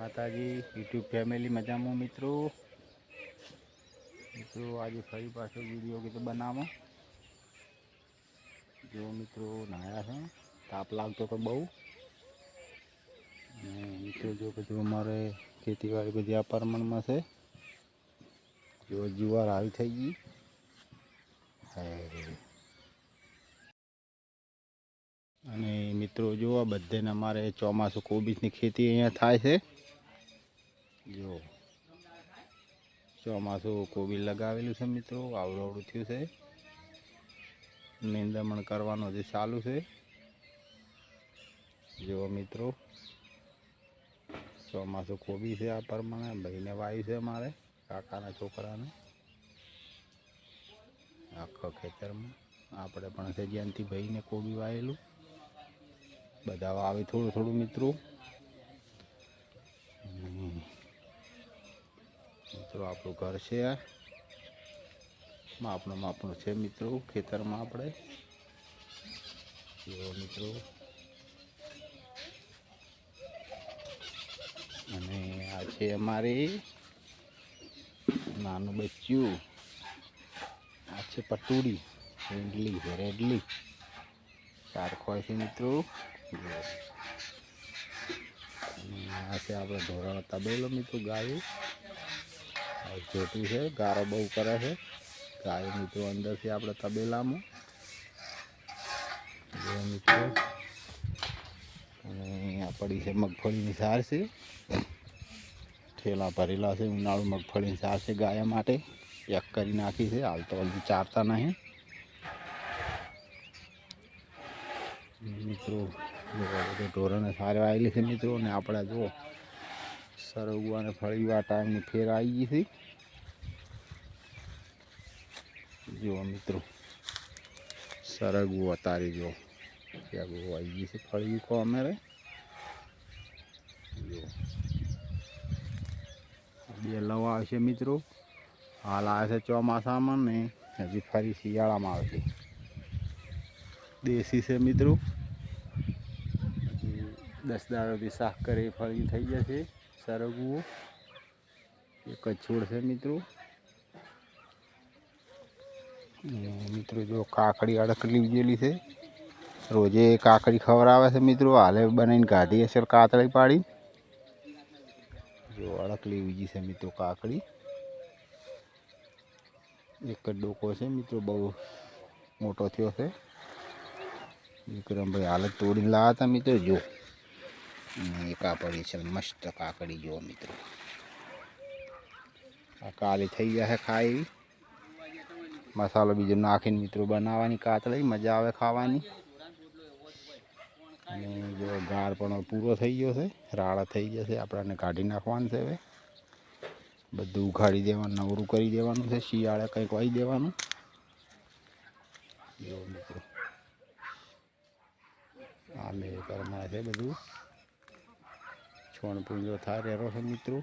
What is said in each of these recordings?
માતાજી YouTube family મજામાં મિત્રો? મિત્રો, આજે ફરી પાછો વીડિયો કીધું બનાવો. જો મિત્રો, નાયા છે તાપ લાગતો તો બહુ. અને મિત્રો, જો બધું અમારે ખેતીવાડી બધી આ પરમણમાં છે. જો જુવાર આવી થઈ ગઈ. અને મિત્રો, જો બધાને અમારે ચોમાસું કોબીજની ખેતી અહીંયા થાય છે. જો. ચોમાસું કોબી લગાવેલું છે મિત્રો? આવડું થયું છે. નિંદમણ કરવાનું હજી ચાલુ છે. જો મિત્રો. ચોમાસું કોબી છે આ પ્રમાણે? ભાઈને વાયુ છે મારે કાકાના છોકરાને. આખા ખેતરમાં. આપણે પણ છે જ્યાંથી ભાઈને કોબી વાયેલું. બધા વાવે થોડું થોડું મિત્રો. મિત્રો, આપણું ઘર છે. આ માપનું માપનું છે મિત્રો, ખેતરમાં આપણે. જો મિત્રો. અને આ છે અમારી નાનું બચ્ચું. આ છે પટુડી, રેડલી રેડલી. ચાર ખોય છે મિત્રો. આ છે આપણે ધોરણ તબેલો મિત્રો, ગાયું. જોતું છે, ગારો બહુ કરે છે. ગાય મિત્રો અંદરથી આપણે તબેલામાં. જો અને આ પડી છે મગફળીની સાર છે. ઠેલા ભરેલા છે, ઉનાળુ મગફળીની સાર છે ગાય માટે. પેક કરી નાખી છે, હાલ તો હજી ચારતા નહીં. મિત્રો બધે ઢોરોને આવેલી છે મિત્રો ને આપણે જો સરગવા અને ફળીવા ટાઈમની ફેર આવી ગઈ છે. જુઓ મિત્રો. સરગવું તારી જો ત્યાં આવી ગઈ છે? ફળવી કો અમારે? જુઓ. બે લવા આવશે મિત્રો. હાલ આવે છે ચોમાસામાં ને હજી ફરી શિયાળામાં આવશે. દેશી છે મિત્રો. દસ દાડોથી શાક કરે ફળી થઈ જશે. સરગવું એક જ છોડ છે મિત્રો. મિત્રો, જો કાકડી અડકલી ઉગેલી છે. રોજે કાકડી ખવડાવે છે, મિત્રો. હાલે બનાવીને કાઢી હશે કાતળી પાડી. જો અડકલી ઉગી છે, મિત્રો, કાકડી. એક જ ડોકો છે, મિત્રો, બહુ મોટો થયો છે. વિક્રમભાઈ હાલત તોડીને લાવ્યા હતા, મિત્રો, જો. અને એક આ પડી છે, મસ્ત કાકડી, જો, મિત્રો. આ કાલે થઈ જશે ખાય એવી મસાલો બીજો નાખીને મિત્રો બનાવવાની કાતળી મજા આવે ખાવાની. અને જો ગાર પણ પૂરો થઈ ગયો છે. રાળા થઈ ગયા છે. આપણાને કાઢી નાખવાનું છે હવે. બધું ઉઘાડી દેવાનું, નવરું કરી દેવાનું છે. શિયાળે કંઈક વાઈ દેવાનું. જો મિત્રો. આ મેં કરનાર છે બધું. છોણ પૂંજો થાય રહેરો છે મિત્રો.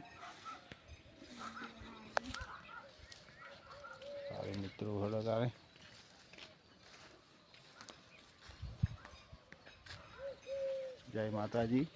આવે મિત્રો હળદ આવે. જય માતાજી.